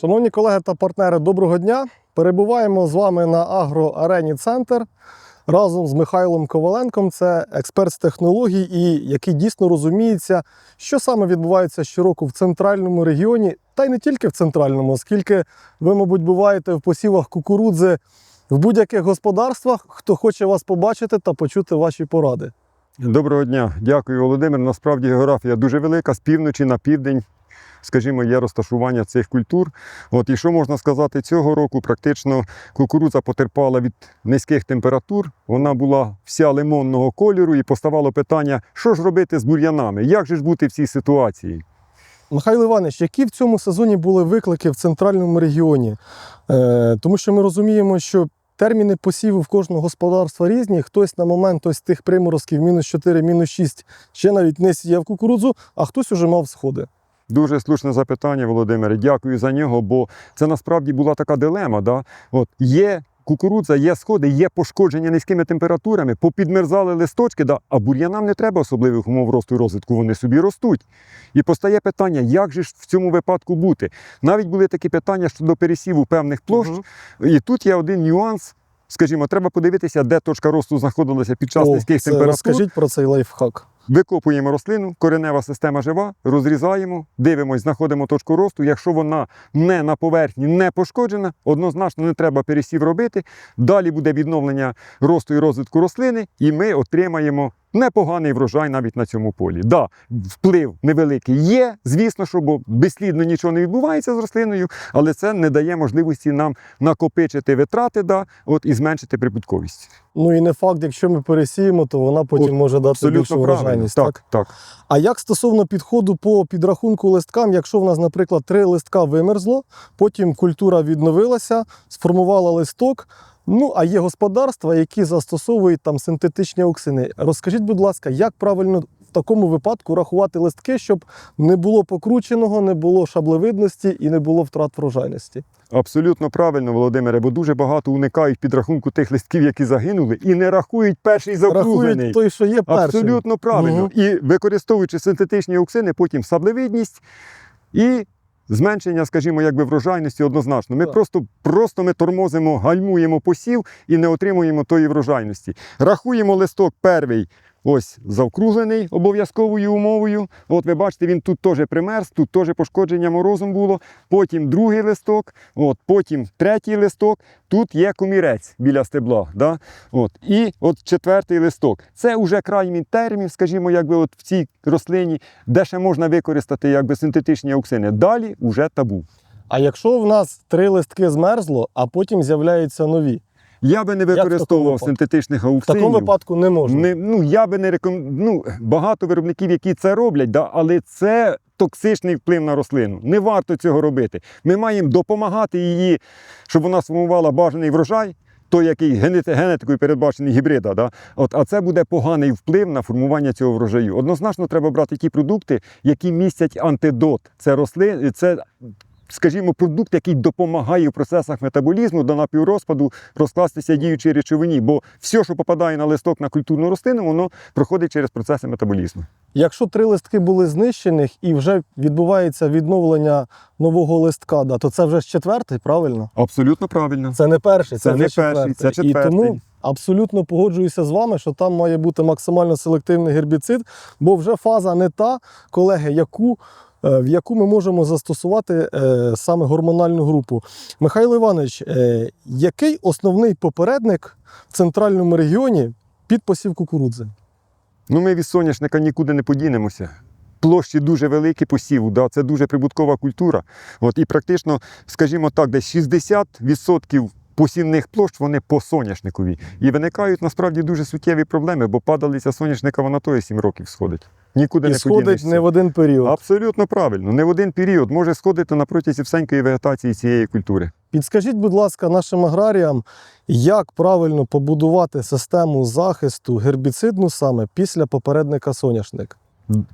Шановні колеги та партнери, доброго дня! Перебуваємо з вами на агроарені Центр разом з Михайлом Коваленком. Це експерт з технологій, і який дійсно розуміється, що саме відбувається щороку в центральному регіоні, та й не тільки в центральному, оскільки ви, мабуть, буваєте в посівах кукурудзи в будь-яких господарствах, хто хоче вас побачити та почути ваші поради. Доброго дня, дякую, Володимир. Насправді географія дуже велика, з півночі на південь. Скажімо, є розташування цих культур. От і що можна сказати, цього року практично кукурудза потерпала від низьких температур. Вона була вся лимонного кольору, і поставало питання, що ж робити з бур'янами, як же ж бути в цій ситуації. Михайло Іванович, які в цьому сезоні були виклики в центральному регіоні? Е, тому що ми розуміємо, що терміни посіву в кожного господарства різні. Хтось на момент ось тих приморозків мінус 4, мінус 6 ще навіть не сіяв кукурудзу, а хтось уже мав сходи. Дуже слушне запитання, Володимире. Дякую за нього, бо це насправді була така дилема. Да? От є кукурудза, є сходи, є пошкодження низькими температурами, попідмерзали листочки, да? а бур'янам не треба особливих умов росту і розвитку, вони собі ростуть. І постає питання, як же ж в цьому випадку бути? Навіть були такі питання щодо пересіву певних площ. І тут є один нюанс. Скажімо, треба подивитися, де точка росту знаходилася під час О, низьких це температур. Розкажіть про цей лайфхак. Викопуємо рослину, коренева система жива, розрізаємо, дивимось, знаходимо точку росту. Якщо вона не на поверхні, не пошкоджена, однозначно не треба пересів робити. Далі буде відновлення росту і розвитку рослини, і ми отримаємо непоганий врожай навіть на цьому полі. Да, вплив невеликий є, звісно, що бо безслідно нічого не відбувається з рослиною, але це не дає можливості нам накопичити витрати да, от, і зменшити прибутковість. Ну і не факт, якщо ми пересіємо, то вона потім От, може дати більшу врожайність. Так? Так, так. А як стосовно підходу по підрахунку листкам, якщо в нас, наприклад, три листка вимерзло, потім культура відновилася, сформувала листок. Ну, а є господарства, які застосовують там синтетичні оксини. Розкажіть, будь ласка, як правильно в такому випадку рахувати листки, щоб не було покрученого, не було шаблевидності і не було втрат врожайності? Абсолютно правильно, Володимире, бо дуже багато уникають підрахунку тих листків, які загинули, і не рахують перший закружений. Рахують той, що є першим. Абсолютно правильно. Мгм. І використовуючи синтетичні оксини, потім саблевидність і зменшення, скажімо, якби врожайності однозначно. Ми Так. просто, просто ми тормозимо, гальмуємо посів і не отримуємо тої врожайності. Рахуємо листок перший. Ось завкруглений обов'язковою умовою. От ви бачите, він тут теж примерз, тут теж пошкодження морозом було. Потім другий листок, от, потім третій листок. Тут є комірець біля стебла. Да? От, і от четвертий листок. Це вже крайній термін, скажімо, якби от в цій рослині, де ще можна використати якби, синтетичні оксини. Далі вже табу. А якщо в нас три листки змерзло, а потім з'являються нові, Я би не використовував синтетичних в такому випадку не можна. Не, ну, я би не реком... ну, багато виробників, які це роблять, да, але це токсичний вплив на рослину. Не варто цього робити. Ми маємо допомагати її, щоб вона сформувала бажаний врожай. Той, який генетикою передбачений гібрида, да? От, а це буде поганий вплив на формування цього врожаю. Однозначно, треба брати ті продукти, які містять антидот. Це рослин, це, скажімо, продукт, який допомагає в процесах метаболізму до напіврозпаду розкластися діючій речовині. Бо все, що попадає на листок на культурну рослину, воно проходить через процеси метаболізму. Якщо три листки були знищених і вже відбувається відновлення нового листка, да, то це вже ж четвертий, правильно? Абсолютно правильно. Це не перший, це, Це не перший, це четвертий. І тому абсолютно погоджуюся з вами, що там має бути максимально селективний гербіцид, бо вже фаза не та, колеги, яку. Е, В яку ми можемо застосувати е, саме гормональну групу. Михайло Іванович, е, який основний попередник в центральному регіоні під посів кукурудзи? Ну, ми від соняшника нікуди не подінемося. Площі дуже великі посіву, да, це дуже прибуткова культура. От, і практично, скажімо так, десь 60% посівних площ вони по соняшникові. І виникають насправді дуже суттєві проблеми, бо падалиця соняшника вона то 7 років сходить. Нікуди І не сходить подінешся. не в один період. Абсолютно правильно. Не в один період може сходити на протязі всенької вегетації цієї культури. Підскажіть, будь ласка, нашим аграріям, як правильно побудувати систему захисту гербіцидну саме після попередника соняшник?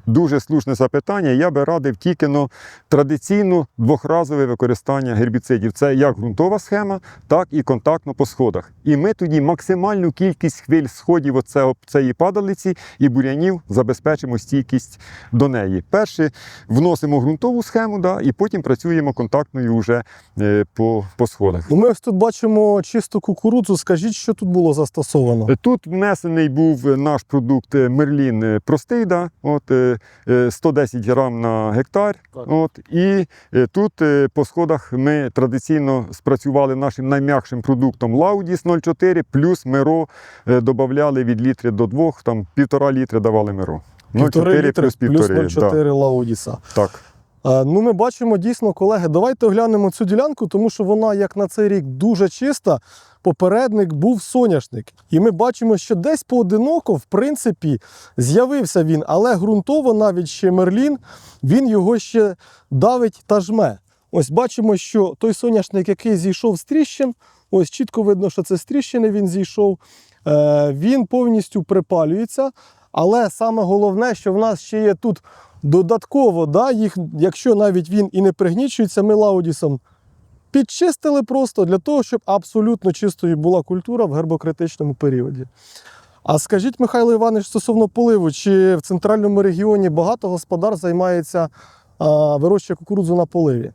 Дуже слушне запитання. Я би радив тільки ну, традиційно двохразове використання гербіцидів. Це як ґрунтова схема, так і контактно по сходах. І ми тоді максимальну кількість хвиль сходів оце, цієї падалиці і бурянів забезпечимо стійкість до неї. Перше вносимо ґрунтову схему, да, і потім працюємо контактною вже е, по, по сходах. Ну, Ми ось тут бачимо чисту кукурудзу. Скажіть, що тут було застосовано? Тут внесений був наш продукт е, Мерлін е, простий, да, от, е, е, 110 грам на гектар. Так. От, і е, тут е, по сходах ми традиційно спрацювали нашим найм'якшим продуктом Лаудіс 0,4 плюс Миро е, додавали від літри до 2, там півтора літри давали Миро. 0,4 плюс півтори. плюс 0,4 Лаудіса. Так. Е, Ну, ми бачимо дійсно, колеги, давайте оглянемо цю ділянку, тому що вона, як на цей рік, дуже чиста. Попередник був соняшник. І ми бачимо, що десь поодиноко, в принципі, з'явився він, але ґрунтово навіть ще Мерлін, він його ще давить та жме. Ось бачимо, що той соняшник, який зійшов з тріщин, ось чітко видно, що це з тріщини він зійшов, е, він повністю припалюється. Але саме головне, що в нас ще є тут додатково, да, їх, якщо навіть він і не пригнічується, ми лаудісом підчистили просто для того, щоб абсолютно чистою була культура в гербокритичному періоді. А скажіть, Михайло Іванович, стосовно поливу, чи в центральному регіоні багато господар займається а, вирощує кукурудзу на поливі?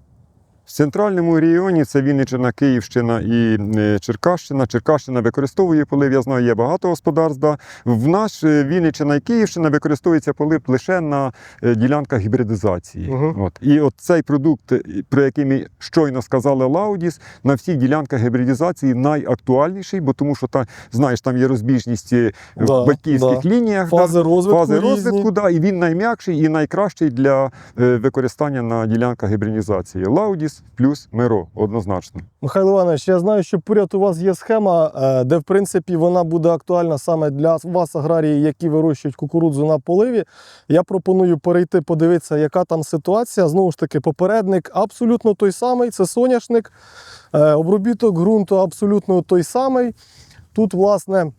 В центральному регіоні це Вінниччина, Київщина і е, Черкащина. Черкащина використовує полив. Я знаю, є багато господарств. В наш е, Вінниччина і Київщина використовується полив лише на е, ділянках гібридизації. Мгм. От. І от цей продукт, про який ми щойно сказали, Лаудіс, на всіх ділянках гібридизації найактуальніший, бо тому що та, знаєш, там є розбіжність Да, в батьківських да. лініях. да. Фази розвитку Фази розвитку, да, і він найм'якший і найкращий для використання на ділянках гібридизації. Лаудіс плюс Миро, однозначно. Михайло Іванович, я знаю, що поряд у вас є схема, е, де в принципі вона буде актуальна саме для вас, аграрії, які вирощують кукурудзу на поливі. Я пропоную перейти, подивитися, яка там ситуація. Знову ж таки, попередник абсолютно той самий, це соняшник. Е, Обробіток ґрунту абсолютно той самий. Тут, власне,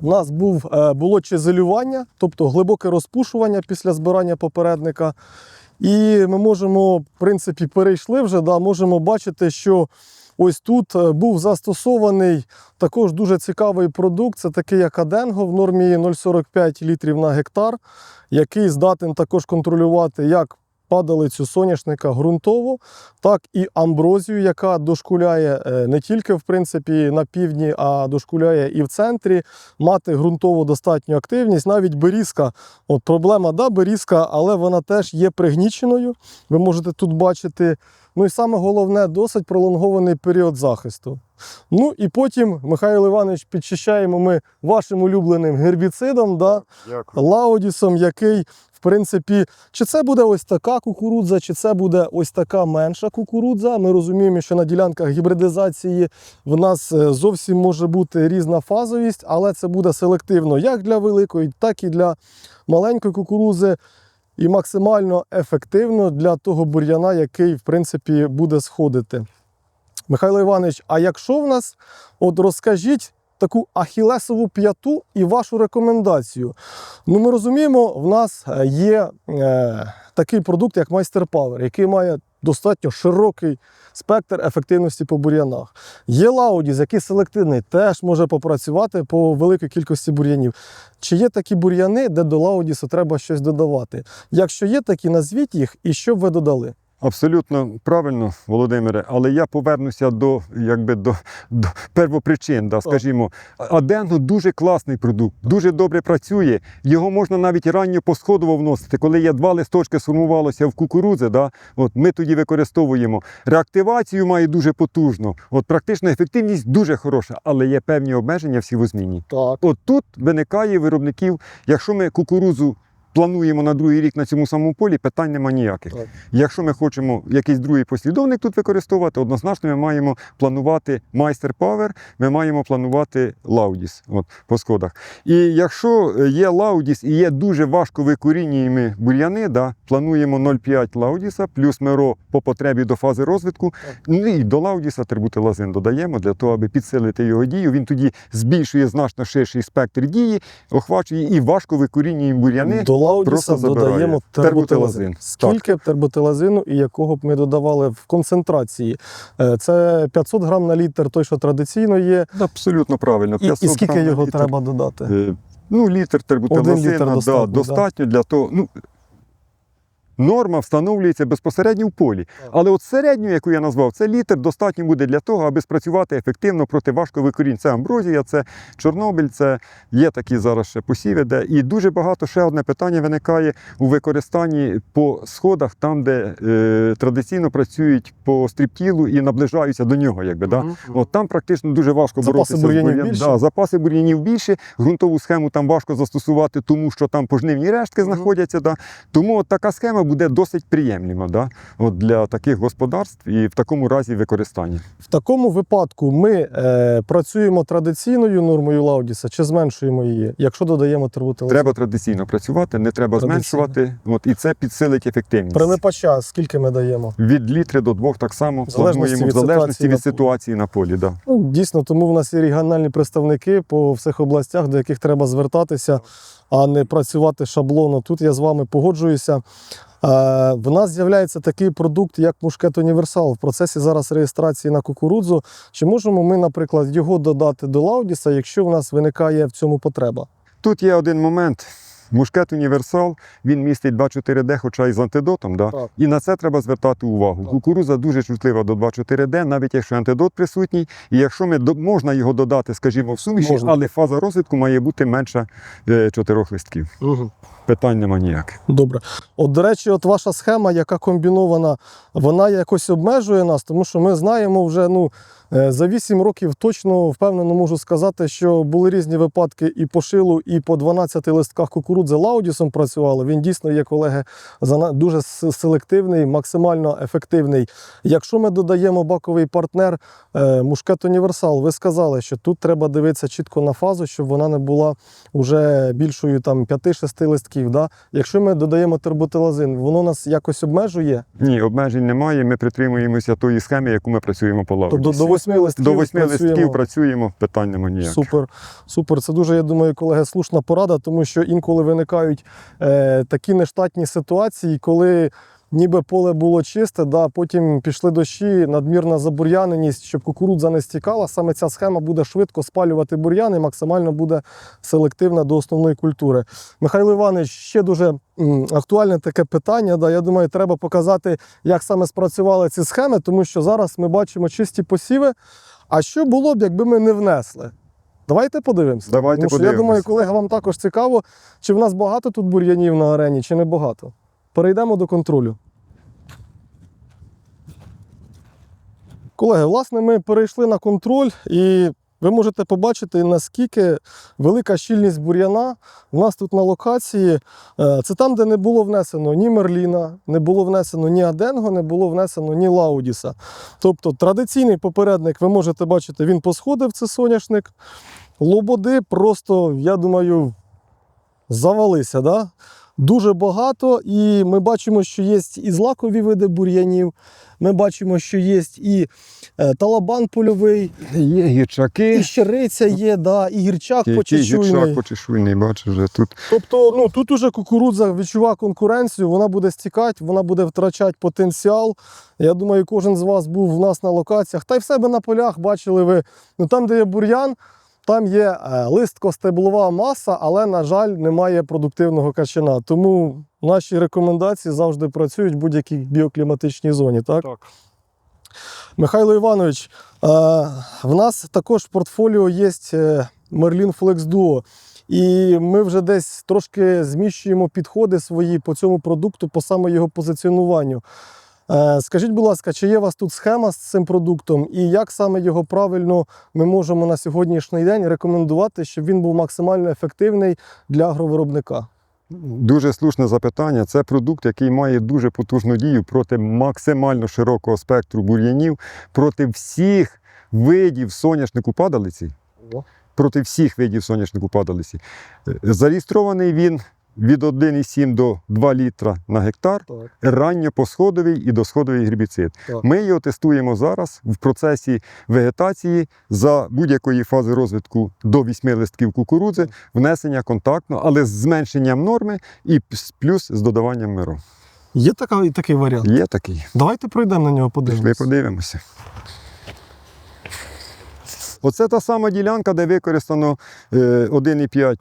у нас був, е, було чизелювання, тобто глибоке розпушування після збирання попередника. І ми можемо, в принципі, перейшли вже, да, можемо бачити, що ось тут е, був застосований також дуже цікавий продукт. Це такий як Аденго в нормі 0,45 літрів на гектар, який здатен також контролювати як падалицю соняшника ґрунтово, так і амброзію, яка дошкуляє е, не тільки в принципі на півдні, а дошкуляє і в центрі, мати ґрунтову достатню активність. Навіть берізка, от проблема, да, берізка, але вона теж є пригніченою. Ви можете тут бачити. Ну і саме головне, досить пролонгований період захисту. Ну і потім, Михайло Іванович, підчищаємо ми вашим улюбленим гербіцидом, да, Дякую. лаудісом, який, в принципі, чи це буде ось така кукурудза, чи це буде ось така менша кукурудза. Ми розуміємо, що на ділянках гібридизації в нас е, зовсім може бути різна фазовість, але це буде селективно як для великої, так і для маленької кукурудзи. І максимально ефективно для того бур'яна, який, в принципі, буде сходити. Михайло Іванович, а якщо в нас, от розкажіть таку ахілесову п'яту і вашу рекомендацію. Ну, ми розуміємо, в нас е, є е, такий продукт, як Майстер Павер, який має достатньо широкий спектр ефективності по бур'янах. Є Лаудіс, який селективний, теж може попрацювати по великій кількості бур'янів. Чи є такі бур'яни, де до Лаудісу треба щось додавати? Якщо є такі, назвіть їх і що б ви додали? Абсолютно правильно, Володимире, але я повернуся до, якби, до, до первопричин. Да, скажімо, Аденго дуже класний продукт, дуже добре працює. Його можна навіть ранньо посходово вносити. Коли є два листочки сформувалося в кукурудзи, да, от ми тоді використовуємо. Реактивацію має дуже потужну. От практична ефективність дуже хороша, але є певні обмеження всі. Так. От тут виникає виробників, якщо ми кукурудзу плануємо на другий рік на цьому самому полі, питань нема ніяких. Так. Якщо ми хочемо якийсь другий послідовник тут використовувати, однозначно ми маємо планувати майстер Power, ми маємо планувати от, по сходах. І якщо є Laudis і є дуже важко викорінюємі бур'яни, да, плануємо 0,5 Laudis плюс меро по потребі до фази розвитку. Ну і до Laudis трибутилазин додаємо для того, аби підсилити його дію. Він тоді збільшує значно ширший спектр дії, охвачує і важко викорінюємо бур'яни. До Лаудіса Просто забирає. додаємо Терботилазин. Скільки терботилазину і якого б ми додавали в концентрації? Е, Це 500 грам на літр, той, що традиційно є. Абсолютно правильно. І, і скільки грам його літр. треба додати? Е, Ну, літр тербутилазина, літр да, достатньо, достатньо, да? для того. Ну, Норма встановлюється безпосередньо в полі. Але от середню, яку я назвав, це літр достатньо буде для того, аби спрацювати ефективно проти важковикорінь. Це амброзія, це Чорнобиль, це є такі зараз ще посіви, де і дуже багато ще одне питання виникає у використанні по сходах, там, де е, традиційно працюють по стріптілу і наближаються до нього. Якби, да? От там практично дуже важко Запаси боротися бур'янів бур'ян. більше? Да, запаси бур'янів більше, ґрунтову схему там важко застосувати, тому що там пожнивні рештки знаходяться. Да. Тому от така схема буде досить приємлива да, от для таких господарств і в такому разі використання. В такому випадку ми е, працюємо традиційною нормою Лаудіса чи зменшуємо її, якщо додаємо терботилазин? Треба традиційно працювати, не треба Традиційно. зменшувати. От, і це підсилить ефективність. Прилипача скільки ми даємо? Від літри до двох так само В залежності від в залежності ситуації від на полі. ситуації на полі. Да. Ну, дійсно, тому в нас є регіональні представники по всіх областях, до яких треба звертатися, а не працювати шаблонно. Тут я з вами погоджуюся. Е, в нас з'являється такий продукт, як мушкет універсал. В процесі зараз реєстрації на кукурудзу. Чи можемо ми, наприклад, його додати до Лаудіса, якщо в нас виникає в цьому потреба? Тут є один момент. Мушкет універсал він містить 2,4D, хоча й з антидотом. Да? Так. І на це треба звертати увагу. Так. Кукуруза дуже чутлива до 2,4D, навіть якщо антидот присутній. І якщо ми можна його додати, скажімо, в суміші, Можна. але фаза розвитку має бути менша е, чотирьох листків. Угу. Питань нема ніяких. Добре. От, до речі, от ваша схема, яка комбінована, вона якось обмежує нас, тому що ми знаємо вже ну, за 8 років точно впевнено можу сказати, що були різні випадки і по шилу, і по 12 листках кукурудзи Лаудісом працювали. Він дійсно є, колеги, дуже селективний, максимально ефективний. Якщо ми додаємо баковий партнер е, Мушкет Універсал, ви сказали, що тут треба дивитися чітко на фазу, щоб вона не була вже більшою там 5-6 листків. Да? Якщо ми додаємо терботилазин, воно нас якось обмежує. Ні, обмежень немає. Ми притримуємося тої схеми, яку ми працюємо по лаві. 8 листків До восьми працюємо. листків працюємо, питань нема ніяких. Супер, супер. Це дуже, я думаю, колеги, слушна порада, тому що інколи виникають е, такі нештатні ситуації, коли ніби поле було чисте, да, потім пішли дощі, надмірна забур'яненість, щоб кукурудза не стікала. Саме ця схема буде швидко спалювати бур'ян і максимально буде селективна до основної культури. Михайло Іванович, ще дуже актуальне таке питання. Да, я думаю, треба показати, як саме спрацювали ці схеми, тому що зараз ми бачимо чисті посіви. А що було б, якби ми не внесли? Давайте подивимося. Давайте Тому що я думаю, колега, вам також цікаво, чи в нас багато тут бур'янів на арені, чи не багато. Перейдемо до контролю. Колеги, власне, ми перейшли на контроль, і ви можете побачити, наскільки велика щільність бур'яна в нас тут на локації. Е, Це там, де не було внесено ні Мерліна, не було внесено ні Аденго, не було внесено ні Лаудіса. Тобто традиційний попередник, ви можете бачити, він посходив, це соняшник. Лободи просто, я думаю, завалися. Да? Дуже багато, і ми бачимо, що є і злакові види бур'янів. Ми бачимо, що є і е, талабан польовий, Є гірчаки. і щириця є, да, і гірчак Який почечуйний. гірчак почешуйний, бачиш, вже тут. Тобто, ну тут уже кукурудза відчуває конкуренцію, вона буде стікати, вона буде втрачати потенціал. Я думаю, кожен з вас був в нас на локаціях. Та й в себе на полях бачили ви. Ну там, де є бур'ян, там є е, листко-стеблова маса, але, на жаль, немає продуктивного качана. Тому наші рекомендації завжди працюють в будь-якій біокліматичній зоні. Так? Так. Михайло Іванович, е, в нас також в портфоліо є е, Merlin Flex Duo. І ми вже десь трошки зміщуємо підходи свої по цьому продукту, по саме його позиціонуванню. Е, Скажіть, будь ласка, чи є у вас тут схема з цим продуктом, і як саме його правильно ми можемо на сьогоднішній день рекомендувати, щоб він був максимально ефективний для агровиробника? Дуже слушне запитання. Це продукт, який має дуже потужну дію проти максимально широкого спектру бур'янів, проти всіх видів соняшнику падалиці. Проти всіх видів соняшнику падалиці. Е, Зареєстрований він від 1,7 до 2 літра на гектар. Так. Ранньопосходовий і досходовий гербіцид. Так. Ми його тестуємо зараз в процесі вегетації за будь-якої фази розвитку до 8 листків кукурудзи, внесення контактно, але з зменшенням норми і плюс з додаванням миру. Є така, такий варіант. Є такий. Давайте пройдемо на нього, подивимося. подивимося. Оце та сама ділянка, де використано е, 1,5 мерлін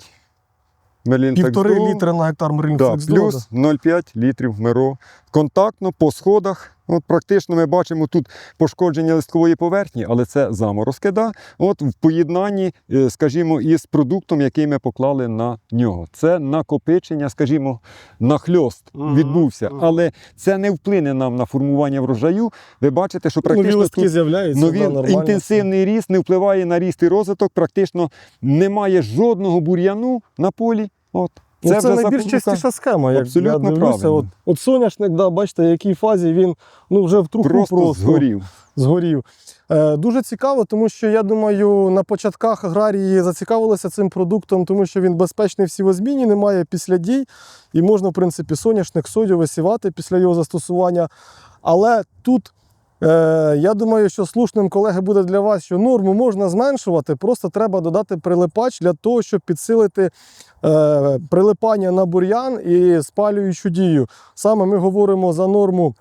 Півтори літри на гектар Да, плюс 0,5 літрів миро. Контактно по сходах. От практично ми бачимо тут пошкодження листкової поверхні, але це заморозки. Да? От в поєднанні, е, скажімо, із продуктом, який ми поклали на нього. Це накопичення, скажімо, нахльост відбувся. Але це не вплине нам на формування врожаю. Ви бачите, що практично листки тут нові да, інтенсивний ріст не впливає на ріст і розвиток. Практично немає жодного бур'яну на полі. От. Ну, це найбільш чистіша схема. Як Абсолютно я дивлюся, правильно. от, от соняшник, да, бачите, в якій фазі він ну, вже в труху Просто, просто, згорів. згорів. Е, дуже цікаво, тому що я думаю, на початках аграрії зацікавилися цим продуктом, тому що він безпечний в сівозміні, немає після дій, і можна, в принципі, соняшник сою висівати після його застосування. Але тут. Е, я думаю, що слушним, колеги, буде для вас, що норму можна зменшувати, просто треба додати прилипач для того, щоб підсилити е, прилипання на бур'ян і спалюючу дію. Саме ми говоримо за норму.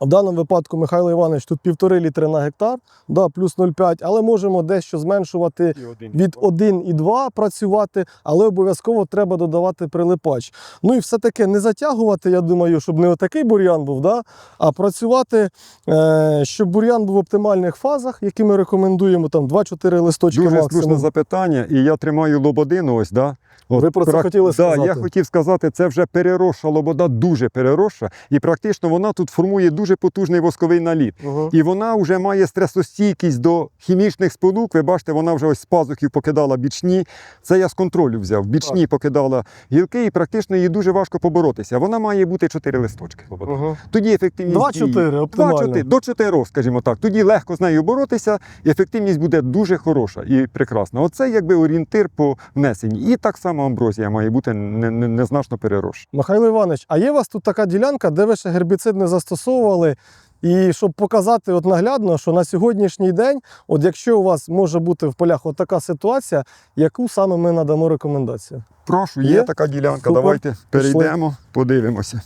В даному випадку, Михайло Іванович, тут півтори літри на гектар, да, плюс 0,5, але можемо дещо зменшувати від 1,2 працювати, але обов'язково треба додавати прилипач. Ну і все-таки не затягувати, я думаю, щоб не отакий бур'ян був, да, а працювати, е, щоб бур'ян був в оптимальних фазах, які ми рекомендуємо, там 2-4 листочки Дуже максимум. слушне запитання, і я тримаю лободину. Ось, да? От, Ви про це хотіли да, сказати. Я хотів сказати, це вже переросша лобода, дуже переросша, і практично вона тут формує дуже потужний восковий наліт. Угу. І вона вже має стресостійкість до хімічних сполук. Ви бачите, вона вже ось з пазухів покидала бічні. Це я з контролю взяв. Бічні покидала гілки, і практично її дуже важко поборотися. Вона має бути 4 листочки. Угу. Тоді ефективність. 2-4 оптимально. 2-4, до 4, скажімо так. Тоді легко з нею боротися, ефективність буде дуже хороша і прекрасна. Оце якби орієнтир по внесенні. І так само амброзія має бути не- не- незначно переросша. Михайло Іванович, а є у вас тут така ділянка, де ви ще гербіцид не застосовували? І щоб показати от наглядно, що на сьогоднішній день, от якщо у вас може бути в полях от така ситуація, яку саме ми надамо рекомендацію? Прошу, є, Є? така ділянка. Супер. Давайте перейдемо, подивимося.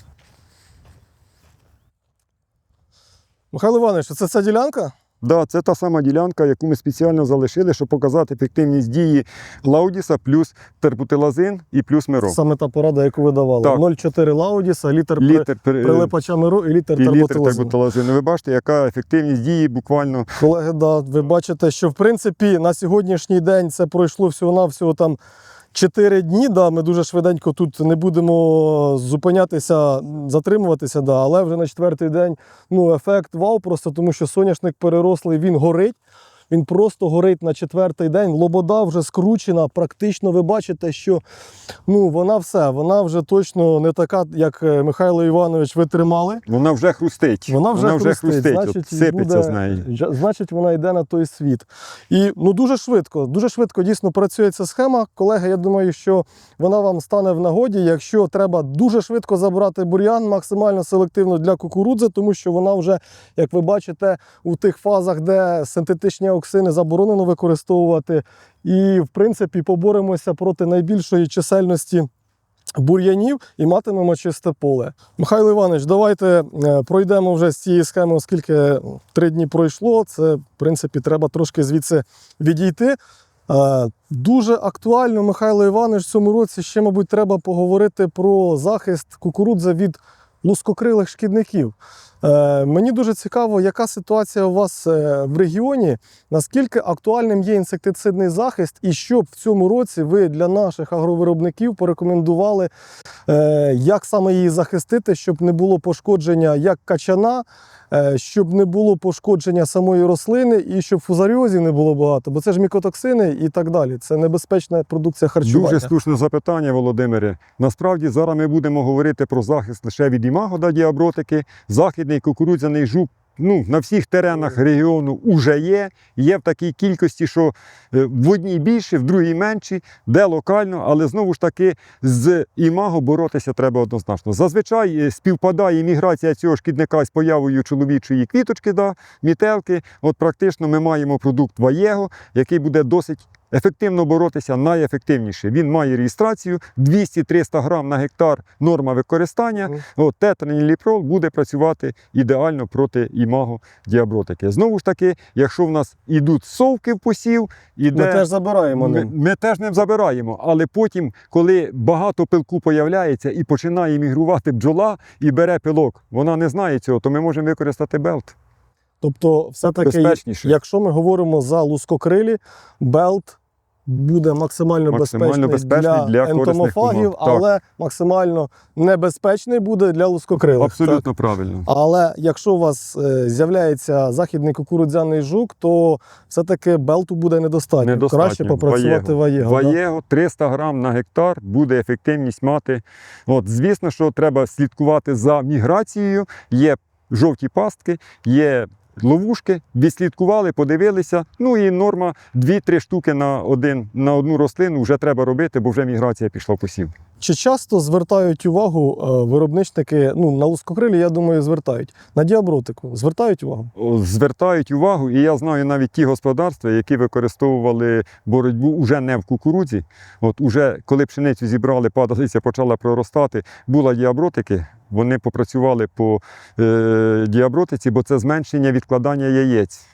Михайло Іванович, це ця ділянка? Да, це та сама ділянка, яку ми спеціально залишили, щоб показати ефективність дії Лаудіса плюс тербутилазин і плюс миро. Саме та порада, яку ви давали. Так. 0,4 лаудіса, літр, при- Літр, прилипача миру і літр і літр тербутилазину. Ви бачите, яка ефективність дії буквально Колеги, да, ви бачите, що в принципі на сьогоднішній день це пройшло всього-навсього там 4 дні. Да, ми дуже швиденько тут не будемо зупинятися, затримуватися, да, але вже на четвертий день ну, ефект вау, просто тому що соняшник перерослий, він горить. Він просто горить на четвертий день. Лобода вже скручена. Практично ви бачите, що ну, вона все, вона вже точно не така, як е, Михайло Іванович ви тримали. вона вже хрустить. Вона вже хрустить, От значить, сипеться буде- з неї. Значить, вона йде на той світ. І ну дуже швидко, дуже швидко дійсно працює ця схема. Колеги, я думаю, що вона вам стане в нагоді, якщо треба дуже швидко забрати бур'ян, максимально селективно для кукурудзи, тому що вона вже, як ви бачите, у тих фазах, де синтетичні оксини заборонено використовувати. І, в принципі, поборемося проти найбільшої чисельності бур'янів і матимемо чисте поле. Михайло Іванович, давайте е, пройдемо вже з цієї схеми, оскільки три дні пройшло. Це, в принципі, треба трошки звідси відійти. Е, Дуже актуально, Михайло Іванович, в цьому році ще, мабуть, треба поговорити про захист кукурудзи від лускокрилих шкідників. Е, Мені дуже цікаво, яка ситуація у вас е, в регіоні, наскільки актуальним є інсектицидний захист, і що б в цьому році ви для наших агровиробників порекомендували, е, як саме її захистити, щоб не було пошкодження як качана, щоб не було пошкодження самої рослини і щоб фузаріозів не було багато, бо це ж мікотоксини і так далі. Це небезпечна продукція харчування. Дуже слушне запитання, Володимире. Насправді зараз ми будемо говорити про захист лише від імаго да, діабротики. Західний кукурудзяний жук ну, на всіх теренах регіону вже є. Є в такій кількості, що е, в одній більше, в другій менші, де локально, але знову ж таки з імаго боротися треба однозначно. Зазвичай е, співпадає міграція цього шкідника з появою чоловічої квіточки, да, мітелки. От практично ми маємо продукт Ваєго, який буде досить. Ефективно боротися найефективніше. Він має реєстрацію 200-300 грам на гектар норма використання. От тетраніліпрол буде працювати ідеально проти імаго діабротики. Знову ж таки, якщо в нас ідуть совки в посів, Ми теж забираємо ми, ним. ми теж не забираємо, але потім, коли багато пилку появляється і починає мігрувати бджола і бере пилок, вона не знає цього, то ми можемо використати белт. Тобто, все-таки, якщо ми говоримо за лускокрилі, белт буде максимально, Максимально безпечний, безпечний для, для ентомофагів. Так. але максимально небезпечний буде для лускокрилих. Абсолютно правильно. Але якщо у вас е, з'являється західний кукурудзяний жук, то все-таки белту буде недостатньо. Недостатньо. Краще попрацювати ваєго. Ваєго 300 грам на гектар буде ефективність мати. От, звісно, що треба слідкувати за міграцією. Є жовті пастки, є ловушки. Відслідкували, подивилися. Ну і норма 2-3 штуки на, один, на одну рослину вже треба робити, бо вже міграція пішла посів. Чи часто звертають увагу е, виробничники, ну на лускокрилі, я думаю, звертають. На діабротику звертають увагу? Звертають увагу, і я знаю навіть ті господарства, які використовували боротьбу уже не в кукурудзі. От уже коли пшеницю зібрали, падалиця почала проростати, була діабротики. Вони попрацювали по е, діабротиці, бо це зменшення відкладання яєць.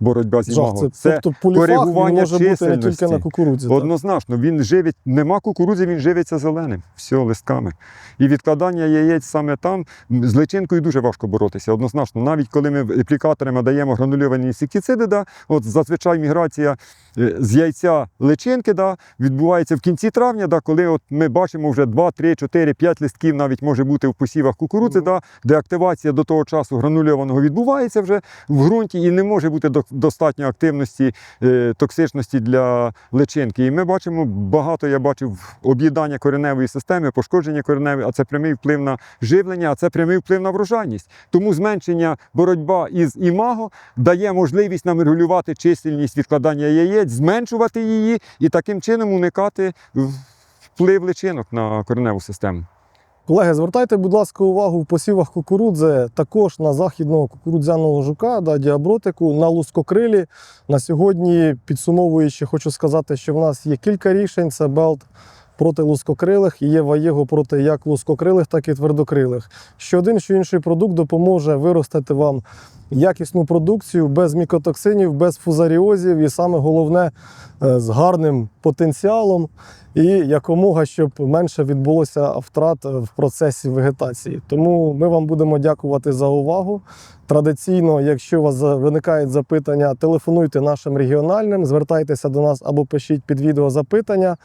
Боротьба з імаго. це, тобто поліфаг коригування може бути не тільки на кукурудзі. так? Однозначно, він живить, нема кукурудзи, він живиться зеленим, все, листками. І відкладання яєць саме там з личинкою дуже важко боротися. Однозначно, навіть коли ми аплікаторами даємо гранульовані інсектициди, да, от зазвичай міграція е, з яйця личинки да, відбувається в кінці травня, да, коли от ми бачимо вже 2, 3, 4, 5 листків навіть може бути в посівах кукурудзи, Мгм. да, де активація до того часу гранульованого відбувається вже в ґрунті і не може бути до- достатньо активності е, токсичності для личинки. І ми бачимо багато, я бачив об'їдання кореневої системи, пошкодження кореневої, а це прямий вплив на живлення, а це прямий вплив на врожайність. Тому зменшення боротьба із імаго дає можливість нам регулювати чисельність відкладання яєць, зменшувати її і таким чином уникати вплив личинок на кореневу систему. Колеги, звертайте, будь ласка, увагу в посівах кукурудзи також на західного кукурудзяного жука, да, діабротику, на лускокрилі. На сьогодні, підсумовуючи, хочу сказати, що в нас є кілька рішень: це белт проти лускокрилих і є ваєго проти як лускокрилих, так і твердокрилих. Що один, що інший продукт допоможе виростити вам якісну продукцію без мікотоксинів, без фузаріозів і саме головне е, з гарним потенціалом і якомога щоб менше відбулося втрат е, в процесі вегетації. Тому ми вам будемо дякувати за увагу. Традиційно, якщо у вас виникають запитання, телефонуйте нашим регіональним, звертайтеся до нас або пишіть під відео запитання.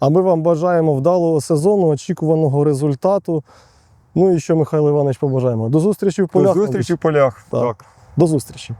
А ми вам бажаємо вдалого сезону, очікуваного результату. Ну і що, Михайло Іванович, побажаємо. До зустрічі в полях. До зустрічі в полях. Так. так. До зустрічі.